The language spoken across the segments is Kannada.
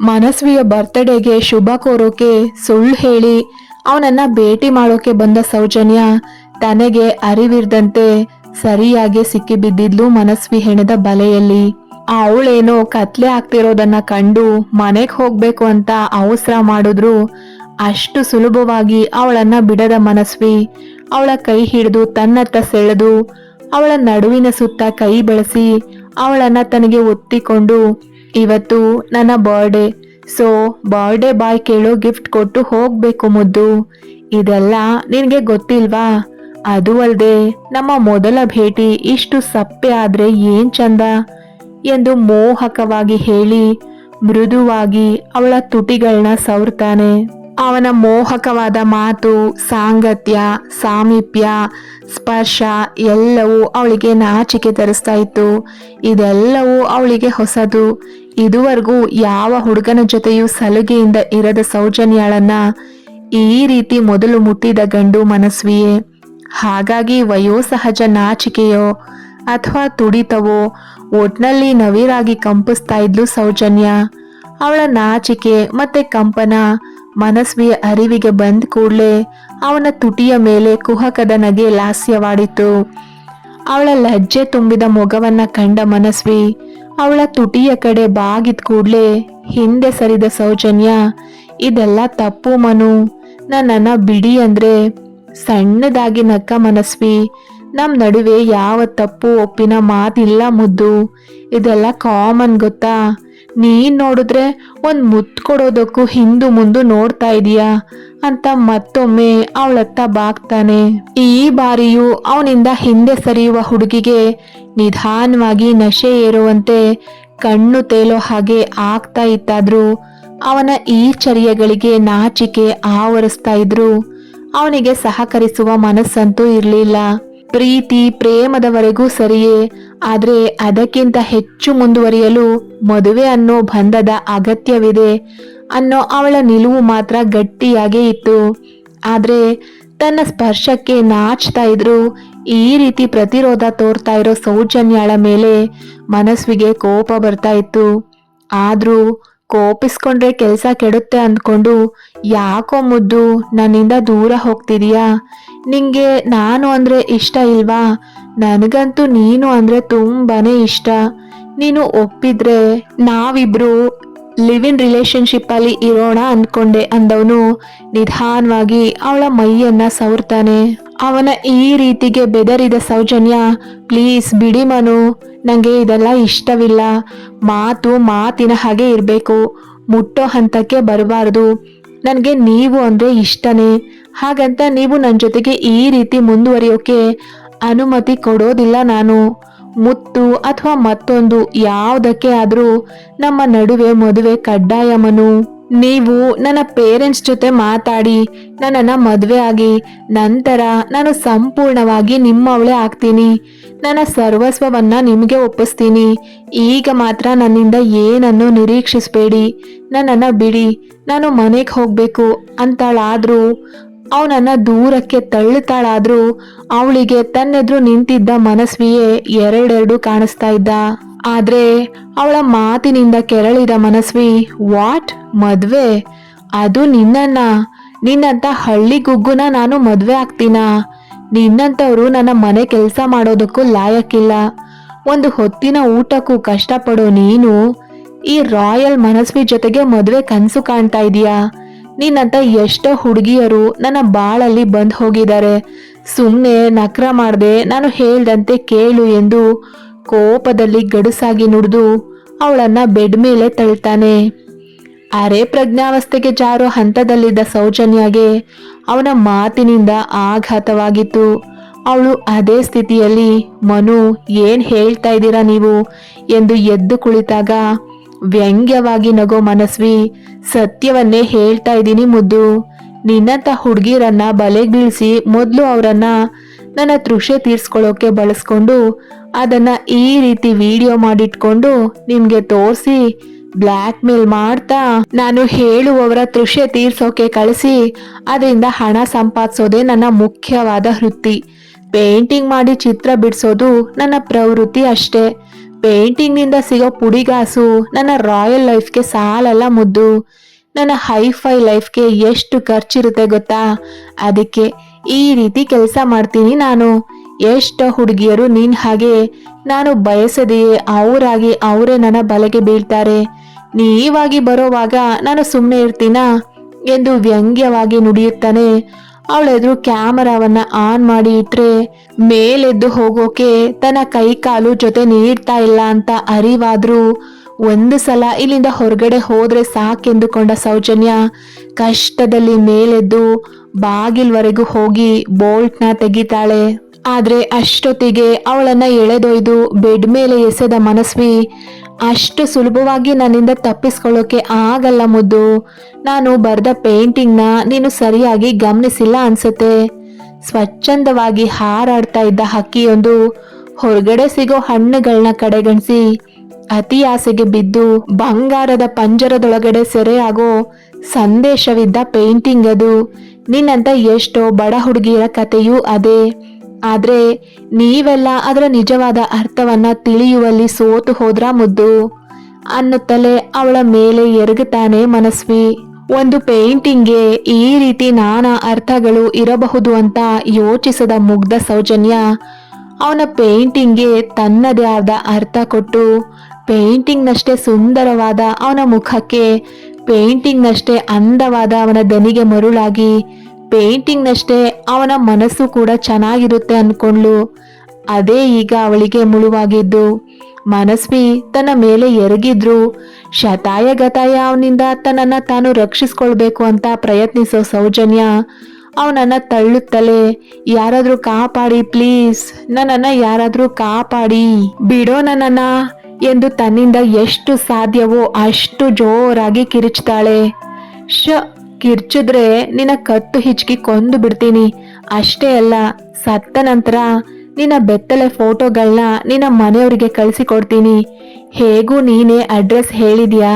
ಮನಸ್ವಿಯ ಬರ್ತ್ಡೇಗೆ ಶುಭ ಕೋರೋಕೆ ಸುಳ್ಳು ಹೇಳಿ ಅವನನ್ನ ಭೇಟಿ ಮಾಡೋಕೆ ಬಂದ ಸೌಜನ್ಯ ತನಗೆ ಅರಿವಿರ್ದಂತೆ ಸರಿಯಾಗಿ ಸಿಕ್ಕಿಬಿದ್ದಿದ್ಲು ಮನಸ್ವಿ ಹೆಣದ ಬಲೆಯಲ್ಲಿ. ಅವಳೇನೋ ಕತ್ಲೆ ಆಗ್ತಿರೋದನ್ನ ಕಂಡು ಮನೆಗೆ ಹೋಗ್ಬೇಕು ಅಂತ ಅವಸರ ಮಾಡಿದ್ರು. ಅಷ್ಟು ಸುಲಭವಾಗಿ ಅವಳನ್ನ ಬಿಡದ ಮನಸ್ವಿ ಅವಳ ಕೈ ಹಿಡಿದು ತನ್ನತ್ತ ಸೆಳೆದು ಅವಳ ನಡುವಿನ ಸುತ್ತ ಕೈ ಬೆಳೆಸಿ ಅವಳನ್ನ ತನಗೆ ಒತ್ತಿಕೊಂಡು ಇವತ್ತು ನನ್ನ ಬರ್ಡೇ ಸೊ ಬರ್ಡೇ ಬಾಯ್ ಕೇಳೋ ಗಿಫ್ಟ್ ಕೊಟ್ಟು ಹೋಗ್ಬೇಕು ಮುದ್ದು. ಇದೆಲ್ಲ ನಿನಗೆ ಗೊತ್ತಿಲ್ವಾ? ಅದು ಅಲ್ಲದೆ ನಮ್ಮ ಮೊದಲ ಭೇಟಿ ಇಷ್ಟು ಸಪ್ಪೆ ಆದ್ರೆ ಏನ್ ಚಂದ? ಎಂದು ಮೋಹಕವಾಗಿ ಹೇಳಿ ಮೃದುವಾಗಿ ಅವಳ ತುಟಿಗಳನ್ನ ಸವರ್ತಾನೆ. ಅವನ ಮೋಹಕವಾದ ಮಾತು, ಸಾಂಗತ್ಯ, ಸಾಮೀಪ್ಯ, ಸ್ಪರ್ಶ ಎಲ್ಲವೂ ಅವಳಿಗೆ ನಾಚಿಕೆ ತರಿಸ್ತಾ ಇತ್ತು. ಇದೆಲ್ಲವೂ ಅವಳಿಗೆ ಹೊಸದು. ಇದುವರೆಗೂ ಯಾವ ಹುಡುಗನ ಜೊತೆಯೂ ಸಲುಗೆಯಿಂದ ಇರದ ಸೌಜನ್ಯಾಳನ್ನ ಈ ರೀತಿ ಮೊದಲು ಮುಟ್ಟಿದ ಗಂಡು ಮನಸ್ವಿಯೇ, ಹಾಗಾಗಿ ವಯೋಸಹಜ ನಾಚಿಕೆಯೋ ಅಥವಾ ತುಡಿತವೋ ಒಟ್ನಲ್ಲಿ ನವಿರಾಗಿ ಕಂಪಿಸ್ತಾ ಇದ್ಲು ಸೌಜನ್ಯ. ಅವಳ ನಾಚಿಕೆ ಮತ್ತೆ ಕಂಪನ ಮನಸ್ವಿಯ ಅರಿವಿಗೆ ಬಂದ ಕೂಡಲೇ ಅವನ ತುಟಿಯ ಮೇಲೆ ಕುಹಕದ ನಗೆ ಲಾಸ್ಯವಾಡಿತು ಅವಳ ಲಜ್ಜೆ ತುಂಬಿದ ಮೊಗವನ್ನ ಕಂಡ ಮನಸ್ವಿ ಅವಳ ತುಟಿಯ ಕಡೆ ಬಾಗಿದ ಕೂಡ್ಲೆ ಹಿಂದೆ ಸರಿದ ಸೌಜನ್ಯ, ಇದೆಲ್ಲ ತಪ್ಪು ಮನು ನನ್ನ ಬಿಡಿ ಅಂದ್ರೆ ಸಣ್ಣದಾಗಿ ನಕ್ಕ ಮನಸ್ವಿ, ನಮ್ ನಡುವೆ ಯಾವ ತಪ್ಪು ಒಪ್ಪಿನ ಮಾತಿಲ್ಲ ಮುದ್ದು, ಇದೆಲ್ಲ ಕಾಮನ್ ಗೊತ್ತಾ? ನೀನ್ ನೋಡಿದ್ರೆ ಒಂದು ಮುತ್ತು ಕೊಡೋದಕ್ಕೂ ಹಿಂದು ಮುಂದು ನೋಡ್ತಾ ಇದೀಯಾ? ಅಂತ ಮತ್ತೊಮ್ಮೆ ಅವಳತ್ತ ಬಾಗ್ತಾನೆ. ಈ ಬಾರಿಯೂ ಅವನಿಂದ ಹಿಂದೆ ಸರಿಯುವ ಹುಡುಗಿಗೆ ನಿಧಾನವಾಗಿ ನಶೆ ಏರುವಂತೆ ಕಣ್ಣು ತೇಲೋ ಹಾಗೆ ಆಗ್ತಾ ಇತ್ತಾದ್ರೂ ಅವನ ಈ ಚರ್ಯಗಳಿಗೆ ನಾಚಿಕೆ ಆವರಿಸ್ತಾ ಇದ್ರು. ಅವನಿಗೆ ಸಹಕರಿಸುವ ಮನಸ್ಸಂತೂ ಇರಲಿಲ್ಲ. ಪ್ರೀತಿ ಪ್ರೇಮದವರೆಗೂ ಸರಿಯೇ ಆದ್ರೆ ಅದಕ್ಕಿಂತ ಹೆಚ್ಚು ಮುಂದುವರಿಯಲು ಮದುವೆ ಅನ್ನೋ ಬಂಧದ ಅಗತ್ಯವಿದೆ ಅನ್ನೋ ಅವಳ ನಿಲುವು ಮಾತ್ರ ಗಟ್ಟಿಯಾಗೇ ಇತ್ತು. ಆದರೆ ತನ್ನ ಸ್ಪರ್ಶಕ್ಕೆ ನಾಚ್ತಾ ಇದ್ರು, ಈ ರೀತಿ ಪ್ರತಿರೋಧ ತೋರ್ತಾ ಇರೋ ಸೌಜನ್ಯಾಳ ಮೇಲೆ ಮನಸ್ವಿಗೆ ಕೋಪ ಬರ್ತಾ ಇತ್ತು. ಆದ್ರೂ ಕೋಪಿಸ್ಕೊಂಡ್ರೆ ಕೆಲಸ ಕೆಡುತ್ತೆ ಅಂದ್ಕೊಂಡು ಯಾಕೋ ಮುದ್ದು ನನ್ನಿಂದ ದೂರ ಹೋಗ್ತಿದೀಯಾ? ನಿಂಗೆ ನಾನು ಅಂದ್ರೆ ಇಷ್ಟ ಇಲ್ವಾ? ನನಗಂತೂ ನೀನು ಅಂದ್ರೆ ತುಂಬಾನೇ ಇಷ್ಟ. ನೀನು ಒಪ್ಪಿದ್ರೆ ನಾವಿಬ್ರು ಲಿವ್ ಇನ್ ರಿಲೇಶನ್ಶಿಪ್ ಅಲ್ಲಿ ಇರೋಣ ಅಂದ್ಕೊಂಡೆ ಅಂದವನು ನಿಧಾನವಾಗಿ ಅವಳ ಮೈಯನ್ನ ಸವರ್ತಾನೆ. ಅವನ ಈ ರೀತಿಗೆ ಬೆದರಿದ ಸೌಜನ್ಯ, ಪ್ಲೀಸ್ ಬಿಡಿ ಮನು ನನಗೆ ಇದೆಲ್ಲ ಇಷ್ಟವಿಲ್ಲ. ಮಾತು ಮಾತಿನ ಹಾಗೆ ಇರಬೇಕು. ಮುಟ್ಟೋ ಹಂತಕ್ಕೆ ಬರಬಾರದು. ನನಗೆ ನೀವು ಅಂದ್ರೆ ಇಷ್ಟನೇ. ಹಾಗಂತ ನೀವು ನನ್ನ ಜೊತೆಗೆ ಈ ರೀತಿ ಮುಂದುವರಿಯೋಕೆ ಅನುಮತಿ ಕೊಡೋದಿಲ್ಲ ನಾನು. ಮುತ್ತು ಅಥವಾ ಮತ್ತೊಂದು, ಯಾವುದಕ್ಕೆ ಆದರೂ ನಮ್ಮ ನಡುವೆ ಮದುವೆ ಕಡ್ಡಾಯ ಮನು. ನೀವು ನನ್ನ ಪೇರೆಂಟ್ಸ್ ಜೊತೆ ಮಾತಾಡಿ, ನನ್ನನ್ನ ಮದುವೆ ಆಗಿ, ನಂತರ ನಾನು ಸಂಪೂರ್ಣವಾಗಿ ನಿಮ್ಮವಳೇ ಆಗ್ತೀನಿ. ನನ್ನ ಸರ್ವಸ್ವವನ್ನ ನಿಮಗೆ ಒಪ್ಪಿಸ್ತೀನಿ. ಈಗ ಮಾತ್ರ ನನ್ನಿಂದ ಏನನ್ನು ನಿರೀಕ್ಷಿಸಬೇಡಿ. ನನ್ನನ್ನ ಬಿಡಿ, ನಾನು ಮನೆಗೆ ಹೋಗಬೇಕು ಅಂತಾಳಾದರೂ, ಅವನನ್ನು ದೂರಕ್ಕೆ ತಳ್ಳುತ್ತಾಳಾದ್ರೂ, ಅವಳಿಗೆ ತನ್ನೆದುರು ನಿಂತಿದ್ದ ಮನಸ್ವಿಯೇ ಎರಡೆರಡು ಕಾಣಿಸ್ತಾ ಇದ್ದ. ಆದ್ರೆ ಅವಳ ಮಾತಿನಿಂದ ಕೆರಳಿದ ಮನಸ್ವಿ, ವಾಟ್? ಮದುವೆ? ಅದು ನಿನ್ನನ್ನ. ನಿನ್ನಂತ ಹಳ್ಳಿ ಗುಗ್ಗುನ ನಾನು ಮದುವೆ ಆಗ್ತೀನಾ? ನಿನ್ನಂತವ್ರು ನನ್ನ ಮನೆ ಕೆಲಸ ಮಾಡೋದಕ್ಕೂ ಲಾಯಕ್ಕಿಲ್ಲ. ಒಂದು ಹೊತ್ತಿನ ಊಟಕ್ಕೂ ಕಷ್ಟಪಡೋ ನೀನು, ಈ ರಾಯಲ್ ಮನಸ್ವಿ ಜೊತೆಗೆ ಮದುವೆ ಕನಸು ಕಾಣ್ತಾ ಇದೀಯಾ? ನಿನ್ನಂತ ಎಷ್ಟೋ ಹುಡುಗಿಯರು ನನ್ನ ಬಾಳಲ್ಲಿ ಬಂದು ಹೋಗಿದ್ದಾರೆ. ಸುಮ್ಮನೆ ನಕ್ರ ಮಾಡ್ದೆ ನಾನು ಹೇಳ್ದಂತೆ ಕೇಳು ಎಂದು ಕೋಪದಲ್ಲಿ ಗಡುಸಾಗಿ ನುಡಿದು ಅವಳನ್ನ ಬೆಡ್ ಮೇಲೆ ತಳ್ತಾನೆ. ಅರೆ ಪ್ರಜ್ಞಾವಸ್ಥೆಗೆ ಜಾರೋ ಹಂತದಲ್ಲಿದ್ದ ಸೌಜನ್ಯಗೆ ಅವನ ಮಾತಿನಿಂದ ಆಘಾತವಾಗಿತ್ತು. ಅವಳು ಅದೇ ಸ್ಥಿತಿಯಲ್ಲಿ, ಮನು ಏನ್ ಹೇಳ್ತಾ ಇದ್ದೀರಾ ನೀವು? ಎಂದು ಎದ್ದು ಕುಳಿತಾಗ, ವ್ಯಂಗ್ಯವಾಗಿ ನಗೋ ಮನಸ್ವಿ, ಸತ್ಯವನ್ನೇ ಹೇಳ್ತಾ ಇದ್ದೀನಿ ಮುದ್ದು. ನಿನ್ನಂತ ಹುಡುಗಿರನ್ನ ಬಲೆಗೆ ಬೀಳಿಸಿ ಮೊದಲು ಅವರನ್ನ ನನ್ನ ತೃಷೆ ತೀರ್ಸ್ಕೊಳ್ಳೋಕೆ ಬಳಸ್ಕೊಂಡು ಅದನ್ನ ಈ ರೀತಿ ವಿಡಿಯೋ ಮಾಡಿಟ್ಕೊಂಡು ನಿಮಗೆ ತೋರಿಸಿ ಬ್ಲ್ಯಾಕ್ ಮೇಲ್ ಮಾಡ್ತಾ ನಾನು ಹೇಳುವವರ ತೃಷೆ ತೀರ್ಸೋಕೆ ಕಳಿಸಿ, ಅದರಿಂದ ಹಣ ಸಂಪಾದಿಸೋದೇ ನನ್ನ ಮುಖ್ಯವಾದ ವೃತ್ತಿ. ಪೇಂಟಿಂಗ್ ಮಾಡಿ ಚಿತ್ರ ಬಿಡಿಸೋದು ನನ್ನ ಪ್ರವೃತ್ತಿ ಅಷ್ಟೇ. ಪೇಂಟಿಂಗ್ನಿಂದ ಸಿಗೋ ಪುಡಿಗಾಸು ನನ್ನ ರಾಯಲ್ ಲೈಫ್ಗೆ ಸಾಲಲ್ಲ ಮುದ್ದು. ನನ್ನ ಹೈಫೈ ಲೈಫ್ಗೆ ಎಷ್ಟು ಖರ್ಚಿರುತ್ತೆ ಗೊತ್ತಾ? ಅದಕ್ಕೆ ಈ ರೀತಿ ಕೆಲಸ ಮಾಡ್ತೀನಿ ನಾನು. ಎಷ್ಟು ಹುಡುಗಿಯರು ನೀನ್ ಹಾಗೆ ನಾನು ಬಯಸದೆಯೇ ಅವರಾಗಿ ಅವರೇ ನನ್ನ ಬಲೆಗೆ ಬೀಳ್ತಾರೆ. ನೀವಾಗಿ ಬರೋವಾಗ ನಾನು ಸುಮ್ಮನೆ ಇರ್ತೀನಾ ಎಂದು ವ್ಯಂಗ್ಯವಾಗಿ ನುಡಿಯುತ್ತಾನೆ. ಅವಳೆದುರು ಕ್ಯಾಮರಾವನ್ನ ಆನ್ ಮಾಡಿ ಇಟ್ರೆ ಮೇಲೆದ್ದು ಹೋಗೋಕೆ ತನ್ನ ಕೈ ಕಾಲು ಜೊತೆ ನೀಡ್ತಾ ಇಲ್ಲ ಅಂತ ಅರಿವಾದ್ರೂ ಒಂದು ಸಲ ಇಲ್ಲಿಂದ ಹೊರಗಡೆ ಹೋದ್ರೆ ಸಾಕೆಂದುಕೊಂಡ ಸೌಜನ್ಯ ಕಷ್ಟದಲ್ಲಿ ಮೇಲೆದ್ದು ಬಾಗಿಲ್ವರೆಗೂ ಹೋಗಿ ಬೋಲ್ಟ್ನ ತೆಗಿತಾಳೆ. ಆದ್ರೆ ಅಷ್ಟೊತ್ತಿಗೆ ಅವಳನ್ನ ಎಳೆದೊಯ್ದು ಬೆಡ್ ಮೇಲೆ ಎಸೆದ ಮನಸ್ವಿ, ಅಷ್ಟು ಸುಲಭವಾಗಿ ನನ್ನಿಂದ ತಪ್ಪಿಸ್ಕೊಳ್ಳೋಕೆ ಆಗಲ್ಲ ಮುದ್ದು. ನಾನು ಬರೆದ ಪೇಂಟಿಂಗ್ನ ನೀನು ಸರಿಯಾಗಿ ಗಮನಿಸಿಲ್ಲ ಅನ್ಸುತ್ತೆ. ಸ್ವಚ್ಛಂದವಾಗಿ ಹಾರಾಡ್ತಾ ಇದ್ದ ಹಕ್ಕಿಯೊಂದು ಹೊರಗಡೆ ಸಿಗೋ ಹಣ್ಣುಗಳನ್ನ ಕಡೆಗಣಿಸಿ, ಅತಿ ಆಸೆಗೆ ಬಿದ್ದು ಬಂಗಾರದ ಪಂಜರದೊಳಗಡೆ ಸೆರೆಯಾಗೋ ಸಂದೇಶವಿದ್ದ ಪೇಂಟಿಂಗ್ ಅದು. ನಿನ್ನಂತ ಎಷ್ಟೋ ಬಡ ಹುಡುಗಿಯರ ಕಥೆಯೂ ಅದೇ. ಆದ್ರೆ ನೀವೆಲ್ಲ ಅದರ ನಿಜವಾದ ಅರ್ಥವನ್ನ ತಿಳಿಯುವಲ್ಲಿ ಸೋತು ಹೋದ್ರ ಮುದ್ದು? ಅನ್ನುತ್ತಲೇ ಅವಳ ಮೇಲೆ ಎರಗುತ್ತಾನೆ ಮನಸ್ವಿ. ಒಂದು ಪೇಂಟಿಂಗ್ಗೆ ಈ ರೀತಿ ನಾನಾ ಅರ್ಥಗಳು ಇರಬಹುದು ಅಂತ ಯೋಚಿಸದ ಮುಗ್ಧ ಸೌಜನ್ಯ ಅವನ ಪೇಂಟಿಂಗ್ಗೆ ತನ್ನದೇ ಆದ ಅರ್ಥ ಕೊಟ್ಟು ಪೇಂಟಿಂಗ್ನಷ್ಟೇ ಸುಂದರವಾದ ಅವನ ಮುಖಕ್ಕೆ, ಪೇಂಟಿಂಗ್ನಷ್ಟೇ ಅಂದವಾದ ಅವನ ದನಿಗೆ ಮರುಳಾಗಿ ಪೇಂಟಿಂಗ್ನಷ್ಟೇ ಅವನ ಮನಸ್ಸು ಕೂಡ ಚೆನ್ನಾಗಿರುತ್ತೆ ಅನ್ಕೊಂಡ್ಲು. ಅದೇ ಈಗ ಅವಳಿಗೆ ಮುಳುವಾಗಿದ್ದು. ಮನಸ್ವಿ ತನ್ನ ಮೇಲೆ ಎರಗಿದ್ರು. ಶತಾಯ ಗತಾಯ ಅವನಿಂದ ತನ್ನನ್ನು ತಾನು ರಕ್ಷಿಸ್ಕೊಳ್ಬೇಕು ಅಂತ ಪ್ರಯತ್ನಿಸೋ ಸೌಜನ್ಯ ಅವನನ್ನ ತಳ್ಳುತ್ತಲೇ, ಯಾರಾದರೂ ಕಾಪಾಡಿ ಪ್ಲೀಸ್, ನನ್ನನ್ನ ಯಾರಾದರೂ ಕಾಪಾಡಿ, ಬಿಡೋ ನನ್ನನ್ನ ಎಂದು ತನ್ನಿಂದ ಎಷ್ಟು ಸಾಧ್ಯವೋ ಅಷ್ಟು ಜೋರಾಗಿ ಕಿರಿಚ್ತಾಳೆ. ಶ ಕಿರ್ಚಿದ್ರೆ ನಿನ್ನ ಕತ್ತು ಹಿಚ್ಕಿ ಕೊಂದು ಬಿಡ್ತೀನಿ. ಅಷ್ಟೇ ಅಲ್ಲ, ಸತ್ತ ನಂತರ ನಿನ್ನ ಬೆತ್ತಲೆ ಫೋಟೋಗಳನ್ನ ನಿನ್ನ ಮನೆಯವರಿಗೆ ಕಳಿಸಿಕೊಡ್ತೀನಿ. ಹೇಗೂ ನೀನೇ ಅಡ್ರೆಸ್ ಹೇಳಿದ್ಯಾ?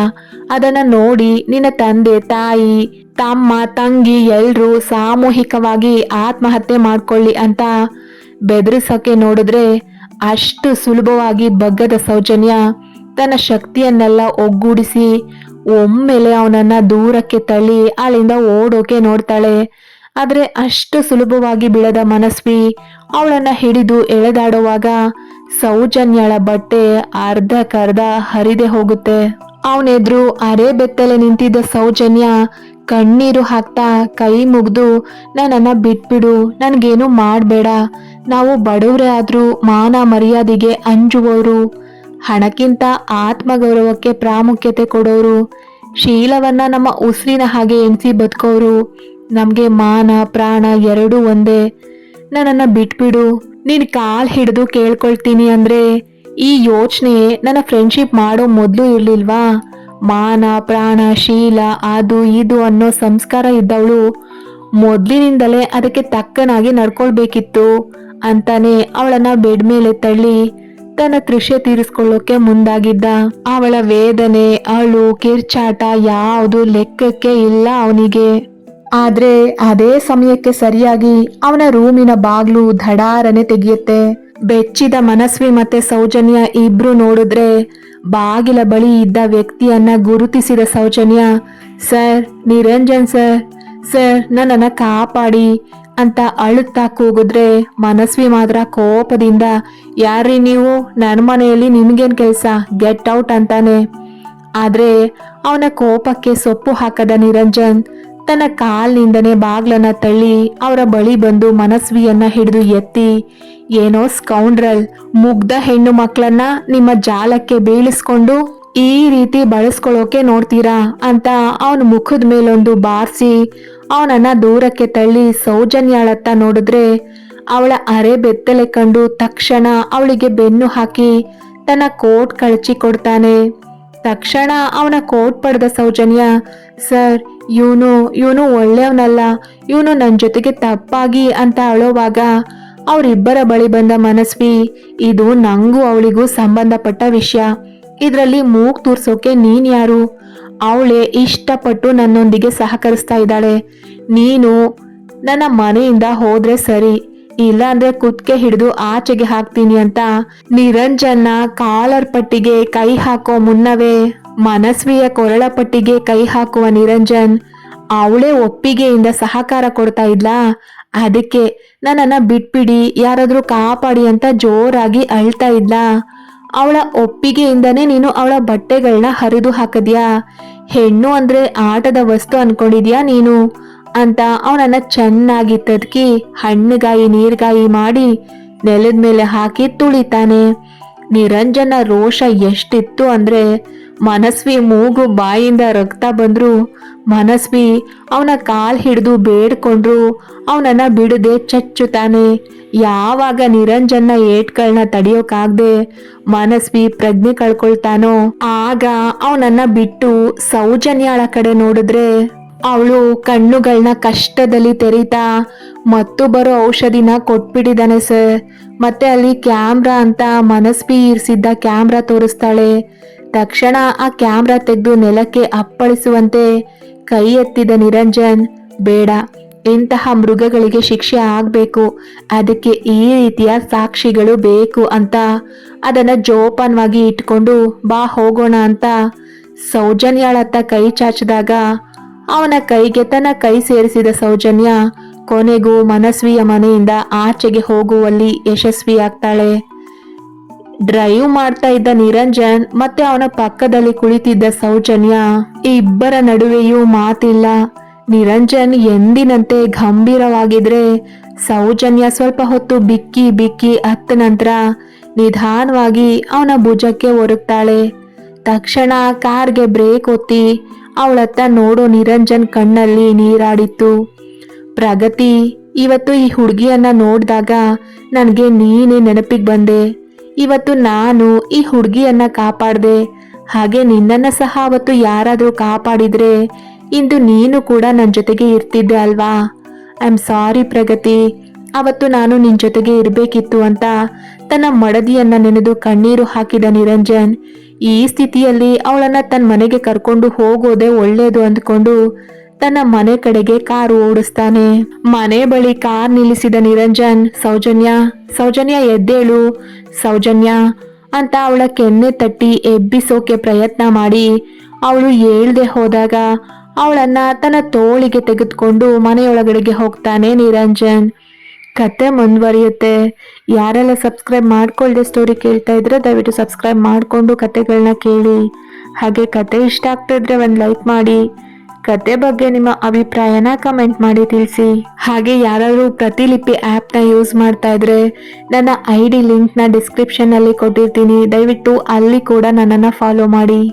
ಅದನ್ನ ನೋಡಿ ನಿನ್ನ ತಂದೆ, ತಾಯಿ, ತಮ್ಮ, ತಂಗಿ ಎಲ್ಲರೂ ಸಾಮೂಹಿಕವಾಗಿ ಆತ್ಮಹತ್ಯೆ ಮಾಡ್ಕೊಳ್ಳಿ ಅಂತ ಬೆದರಿಸೋಕೆ ನೋಡಿದ್ರೆ ಅಷ್ಟು ಸುಲಭವಾಗಿ ಬಗ್ಗದ ಸೌಜನ್ಯ ತನ್ನ ಶಕ್ತಿಯನ್ನೆಲ್ಲ ಒಗ್ಗೂಡಿಸಿ ಒಮ್ಮೆಲೆ ಅವನನ್ನ ದೂರಕ್ಕೆ ತಳ್ಳಿ ಅಲ್ಲಿಂದ ಓಡೋಕೆ ನೋಡ್ತಾಳೆ. ಆದ್ರೆ ಅಷ್ಟು ಸುಲಭವಾಗಿ ಬೀಳದ ಮನಸ್ವಿ ಅವಳನ್ನ ಹಿಡಿದು ಎಳೆದಾಡುವಾಗ ಸೌಜನ್ಯಳ ಬಟ್ಟೆ ಅರ್ಧ ಕರ್ಧ ಹರಿದೇ ಹೋಗುತ್ತೆ. ಅವನೆದ್ರು ಅರೆ ಬೆತ್ತಲೆ ನಿಂತಿದ್ದ ಸೌಜನ್ಯ ಕಣ್ಣೀರು ಹಾಕ್ತಾ ಕೈ ಮುಗ್ದು, ನನ್ನನ್ನ ಬಿಟ್ಬಿಡು, ನನ್ಗೇನು ಮಾಡಬೇಡ. ನಾವು ಬಡವರೇ ಆದ್ರೂ ಮಾನ ಮರ್ಯಾದೆಗೆ ಅಂಜುವವರು. ಹಣಕ್ಕಿಂತ ಆತ್ಮಗೌರವಕ್ಕೆ ಪ್ರಾಮುಖ್ಯತೆ ಕೊಡೋರು, ಶೀಲವನ್ನ ನಮ್ಮ ಉಸಿರಿನ ಹಾಗೆ ಎಣಿಸಿ ಬದುಕೋರು, ನಮಗೆ ಮಾನ, ಪ್ರಾಣ ಎರಡೂ ಒಂದೇ. ನನ್ನನ್ನು ಬಿಟ್ಬಿಡು, ನೀನು ಕಾಲ್ ಹಿಡಿದು ಕೇಳ್ಕೊಳ್ತೀನಿ ಅಂದ್ರೆ ಈ ಯೋಚನೆ ನನ್ನ ಫ್ರೆಂಡ್ಶಿಪ್ ಮಾಡೋ ಮೊದಲು ಇರ್ಲಿಲ್ವಾ? ಮಾನ, ಪ್ರಾಣ, ಶೀಲ, ಅದು, ಇದು ಅನ್ನೋ ಸಂಸ್ಕಾರ ಇದ್ದವಳು ಮೊದಲಿನಿಂದಲೇ ಅದಕ್ಕೆ ತಕ್ಕನಾಗಿ ನಡ್ಕೊಳ್ಬೇಕಿತ್ತು ಅಂತಾನೆ ಅವಳನ್ನ ಬೆಡ್ ಮೇಲೆ ತಳ್ಳಿ ತನ್ನ ತೃಷ್ಯ ತೀರಿಸ್ಕೊಳ್ಳೋಕೆ ಮುಂದಾಗಿದ್ದ ಅವಳ ವೇದನೆ, ಅಳು, ಕಿರ್ಚಾಟ ಯಾವುದು ಲೆಕ್ಕಕ್ಕೆ ಇಲ್ಲ ಅವನಿಗೆ. ಆದ್ರೆ ಅದೇ ಸಮಯಕ್ಕೆ ಸರಿಯಾಗಿ ಅವನ ರೂಮಿನ ಬಾಗ್ಲು ಧಡಾರನೆ ತೆಗೆಯುತ್ತೆ. ಬೆಚ್ಚಿದ ಮನಸ್ವಿ ಮತ್ತೆ ಸೌಜನ್ಯ ಇಬ್ರು ನೋಡಿದ್ರೆ ಬಾಗಿಲ ಬಳಿ ಇದ್ದ ವ್ಯಕ್ತಿಯನ್ನ ಗುರುತಿಸಿದ Soujanya, sir, Niranjan sir sir, ನನ್ನನ್ನು ಕಾಪಾಡಿ ಅಂತ ಅಳುತ್ತಾ ಕೂಗಿದ್ರೆ ಮನಸ್ವಿ ಮಾತ್ರ ಕೋಪದಿಂದ, ಯಾರ್ರೀ ನೀವು? ನನ್ನ ಮನೆಯಲ್ಲಿ ನಿಮ್ಗೇನ್ ಕೆಲಸ? ಗೆಟ್ ಔಟ್ ಅಂತಾನೆ. ಆದ್ರೆ ಅವನ ಕೋಪಕ್ಕೆ ಸೊಪ್ಪು ಹಾಕದ ನಿರಂಜನ್ ತನ್ನ ಕಾಲ್ನಿಂದನೇ ಬಾಗ್ಲನ್ನ ತಳ್ಳಿ ಅವರ ಬಳಿ ಬಂದು ಮನಸ್ವಿಯನ್ನ ಹಿಡಿದು ಎತ್ತಿ, ಏನೋ ಸ್ಕೌಂಡ್ರಲ್ ಮುಗ್ಧ ಹೆಣ್ಣು ಮಕ್ಕಳನ್ನ ನಿಮ್ಮ ಜಾಲಕ್ಕೆ ಬೀಳಿಸ್ಕೊಂಡು ಈ ರೀತಿ ಬಳಸ್ಕೊಳ್ಳೋಕೆ ನೋಡ್ತೀರಾ? ಅಂತ ಅವನ ಮುಖದ ಮೇಲೊಂದು ಬಾರಿಸಿ ಅವನನ್ನ ದೂರಕ್ಕೆ ತಳ್ಳಿ ಸೌಜನ್ಯಾಳತ್ತ ನೋಡಿದ್ರೆ ಅವಳ ಅರೆ ಬೆತ್ತಲೆ ಕಂಡು ತಕ್ಷಣ ಅವಳಿಗೆ ಬೆನ್ನು ಹಾಕಿ ತನ್ನ ಕೋಟ್ ಕಳಚಿ ಕೊಡ್ತಾನೆ. ತಕ್ಷಣ ಅವನ ಕೋಟ್ ಪಡೆದ ಸೌಜನ್ಯ, ಸರ್, ಇವನು ಇವನು ಒಳ್ಳೆಯವನಲ್ಲ, ಇವನು ನನ್ನ ಜೊತೆಗೆ ತಪ್ಪಾಗಿ ಅಂತ ಅಳೋವಾಗ ಅವರಿಬ್ಬರ ಬಳಿ ಬಂದ ಮನಸ್ವಿ, ಇದು ನಂಗೂ ಅವಳಿಗೂ ಸಂಬಂಧಪಟ್ಟ ವಿಷಯ. ಇದರಲ್ಲಿ ಮೂಗ್ ತೂರ್ಸೋಕೆ ನೀನ್ ಯಾರು? ಅವಳೇ ಇಷ್ಟಪಟ್ಟು ನನ್ನೊಂದಿಗೆ ಸಹಕರಿಸ್ತಾ ಇದ್ದಾಳೆ. ನೀನು ನನ್ನ ಮನೆಯಿಂದ ಹೋದ್ರೆ ಸರಿ ಇಲ್ಲ ಅಂದ್ರೆ ಕುತ್ಕೆ ಹಿಡಿದು ಆಚೆಗೆ ಹಾಕ್ತೀನಿ ಅಂತ ನಿರಂಜನ್ನ ಕಾಲರ್ ಪಟ್ಟಿಗೆ ಕೈ ಹಾಕೋ ಮುನ್ನವೇ ಮನಸ್ವಿಯ ಕೊರಳ ಪಟ್ಟಿಗೆ ಕೈ ಹಾಕುವ ನಿರಂಜನ್, ಅವಳೇ ಒಪ್ಪಿಗೆಯಿಂದ ಸಹಕಾರ ಕೊಡ್ತಾ ಇದ್ಲ? ಅದಕ್ಕೆ ನನ್ನನ್ನ ಬಿಟ್ಬಿಡಿ, ಯಾರಾದ್ರೂ ಕಾಪಾಡಿ ಅಂತ ಜೋರಾಗಿ ಅಳ್ತಾ ಇದ್ಲ? ಅವಳ ಒಪ್ಪಿಗೆಯಿಂದನೇ ನೀನು ಅವಳ ಬಟ್ಟೆಗಳನ್ನ ಹರಿದು ಹಾಕದ್ಯಾ? ಹೆಣ್ಣು ಅಂದ್ರೆ ಆಟದ ವಸ್ತು ಅನ್ಕೊಂಡಿದ್ಯಾ ನೀನು? ಅಂತ ಅವನನ್ನ ಚೆನ್ನಾಗಿ ತದ್ಕಿ ಹಣ್ಣುಗಾಯಿ ನೀರ್ಗಾಯಿ ಮಾಡಿ ನೆಲದ ಮೇಲೆ ಹಾಕಿ ತುಳಿತಾನೆ. ನಿರಂಜನ ರೋಷ ಎಷ್ಟಿತ್ತು ಅಂದ್ರೆ ಮನಸ್ವಿ ಮೂಗು ಬಾಯಿಂದ ರಕ್ತ ಬಂದ್ರು. ಮನಸ್ವಿ ಅವನ ಕಾಲ್ ಹಿಡಿದು ಬೇಡ್ಕೊಂಡ್ರು. ಅವನನ್ನ ಬಿಡದೆ ಚಚ್ಚುತ್ತಾನೆ. ಯಾವಾಗ ನಿರಂಜನ್ನ ಏಟ್ಗಳನ್ನ ತಡಿಯೋಕಾಗ್ದೆ ಮನಸ್ವಿ ಪ್ರಜ್ಞೆ ಕಳ್ಕೊಳ್ತಾನೋ, ಆಗ ಅವನನ್ನ ಬಿಟ್ಟು ಸೌಜನ್ಯಾಳ ಕಡೆ ನೋಡಿದ್ರೆ ಅವಳು ಕಣ್ಣುಗಳನ್ನ ಕಷ್ಟದಲ್ಲಿ ತೆರೀತಾ ಮತ್ತು ಬರೋ ಔಷಧಿನ ಕೊಟ್ಬಿಟ್ಟಿದ್ದಾನೆ ಸರ್. ಮತ್ತೆ ಅಲ್ಲಿ ಕ್ಯಾಮ್ರಾ ಅಂತ ಮನಸ್ವಿ ಇರಿಸಿದ್ದ ಕ್ಯಾಮ್ರಾ ತೋರಿಸ್ತಾಳೆ. ತಕ್ಷಣ ಆ ಕ್ಯಾಮ್ರಾ ತೆಗೆದು ನೆಲಕ್ಕೆ ಅಪ್ಪಳಿಸುವಂತೆ ಕೈ ಎತ್ತಿದ ನಿರಂಜನ್, ಬೇಡ. ಇಂತಹ ಮೃಗಗಳಿಗೆ ಶಿಕ್ಷೆ ಆಗಬೇಕು. ಅದಕ್ಕೆ ಈ ರೀತಿಯ ಸಾಕ್ಷಿಗಳು ಬೇಕು ಅಂತ. ಅದನ್ನ ಜೋಪಾನವಾಗಿ ಇಟ್ಕೊಂಡು ಬಾ ಹೋಗೋಣ ಅಂತ. ಸೌಜನ್ಯಾಳತ್ತ ಕೈ ಚಾಚಿದಾಗ ಅವನ ಕೈಗೆ ತನ್ನ ಕೈ ಸೇರಿಸಿದ ಸೌಜನ್ಯ ಕೊನೆಗೂ ಮನಸ್ವಿಯ ಮನೆಯಿಂದ ಆಚೆಗೆ ಹೋಗುವಲ್ಲಿ ಯಶಸ್ವಿಯಾಗ್ತಾಳೆ. ಡ್ರೈವ್ ಮಾಡ್ತಾ ಇದ್ದ ನಿರಂಜನ್ ಮತ್ತೆ ಅವನ ಪಕ್ಕದಲ್ಲಿ ಕುಳಿತಿದ್ದ ಸೌಜನ್ಯ ಈ ಇಬ್ಬರ ನಡುವೆಯೂ ಮಾತಿಲ್ಲ. ನಿರಂಜನ್ ಎಂದಿನಂತೆ ಗಂಭೀರವಾಗಿದ್ರೆ ಸೌಜನ್ಯ ಸ್ವಲ್ಪ ಹೊತ್ತು ಬಿಕ್ಕಿ ಬಿಕ್ಕಿ ಅತ್ತ ನಂತರ ನಿಧಾನವಾಗಿ ಅವನ ಭುಜಕ್ಕೆ ಒರಗ್ತಾಳೆ. ತಕ್ಷಣ ಕಾರ್ಗೆ ಬ್ರೇಕ್ ಒತ್ತಿ ಅವಳತ್ತ ನೋಡೋ ನಿರಂಜನ್ ಕಣ್ಣಲ್ಲಿ ನೀರಾಡಿತ್ತು. ಪ್ರಗತಿ, ಇವತ್ತು ಈ ಹುಡುಗಿಯನ್ನ ನೋಡಿದಾಗ ನನಗೆ ನೀನೇ ನೆನಪಿಗೆ ಬಂದೆ. ಇವತ್ತು ನಾನು ಈ ಹುಡುಗಿಯನ್ನ ಕಾಪಾಡಿದೆ. ಹಾಗೆ ನಿನ್ನನ್ನು ಸಹ ಅವತ್ತು ಯಾರಾದರೂ ಕಾಪಾಡಿದ್ರೆ ಇಂದು ನೀನು ಕೂಡ ನನ್ನ ಜೊತೆಗೆ ಇರ್ತಿದ್ದೆ ಅಲ್ವಾ? I am sorry Pragati. ಅವತ್ತು ನಾನು ನಿನ್ನ ಜೊತೆಗೆ ಇರಬೇಕಿತ್ತು ಅಂತ ತನ್ನ ಮಡದಿಯನ್ನ ನೆನೆದು ಕಣ್ಣೀರು ಹಾಕಿದ ನಿರಂಜನ್, ಈ ಸ್ಥಿತಿಯಲ್ಲಿ ಅವಳನ್ನ ತನ್ನ ಮನೆಗೆ ಕರ್ಕೊಂಡು ಹೋಗೋದೇ ಒಳ್ಳೇದು ಅಂದ್ಕೊಂಡು ತನ್ನ ಮನೆ ಕಡೆಗೆ ಕಾರು ಓಡಿಸ್ತಾನೆ. ಮನೆ ಬಳಿ ಕಾರ್ ನಿಲ್ಲಿಸಿದ ನಿರಂಜನ್, ಸೌಜನ್ಯ ಸೌಜನ್ಯ ಎದ್ದೇಳು, ಸೌಜನ್ಯ ಅಂತ ಅವಳ ಕೆನ್ನೆ ತಟ್ಟಿ ಎಬ್ಬಿಸೋಕೆ ಪ್ರಯತ್ನ ಮಾಡಿ ಅವಳು ಏಳ್ದೆ ಹೋದಾಗ ಅವಳನ್ನ ತನ್ನ ತೋಳಿಗೆ ತೆಗೆದುಕೊಂಡು ಮನೆಯೊಳಗಡೆಗೆ ಹೋಗ್ತಾನೆ ನಿರಂಜನ್. ಕತೆ ಮುಂದುವರಿಯುತ್ತೆ. ಯಾರೆಲ್ಲ ಸಬ್ಸ್ಕ್ರೈಬ್ ಮಾಡ್ಕೊಳ್ದೆ ಸ್ಟೋರಿ ಕೇಳ್ತಾ ಇದ್ರೆ ದಯವಿಟ್ಟು ಸಬ್ಸ್ಕ್ರೈಬ್ ಮಾಡಿಕೊಂಡು ಕತೆಗಳನ್ನ ಕೇಳಿ. ಹಾಗೆ ಕತೆ ಇಷ್ಟ ಆಗ್ತಾ ಇದ್ರೆ ಒಂದು ಲೈಕ್ ಮಾಡಿ. ಕತೆ ಬಗ್ಗೆ ನಿಮ್ಮ ಅಭಿಪ್ರಾಯನ ಕಮೆಂಟ್ ಮಾಡಿ ತಿಳಿಸಿ. ಹಾಗೆ ಯಾರಾದರೂ ಪ್ರತಿಲಿಪಿ ಆ್ಯಪ್ನ ಯೂಸ್ ಮಾಡ್ತಾ ಇದ್ರೆ ನನ್ನ ಐ ಡಿ ಲಿಂಕ್ನ ಡಿಸ್ಕ್ರಿಪ್ಷನ್ನಲ್ಲಿ ಕೊಟ್ಟಿರ್ತೀನಿ. ದಯವಿಟ್ಟು ಅಲ್ಲಿ ಕೂಡ ನನ್ನನ್ನು ಫಾಲೋ ಮಾಡಿ.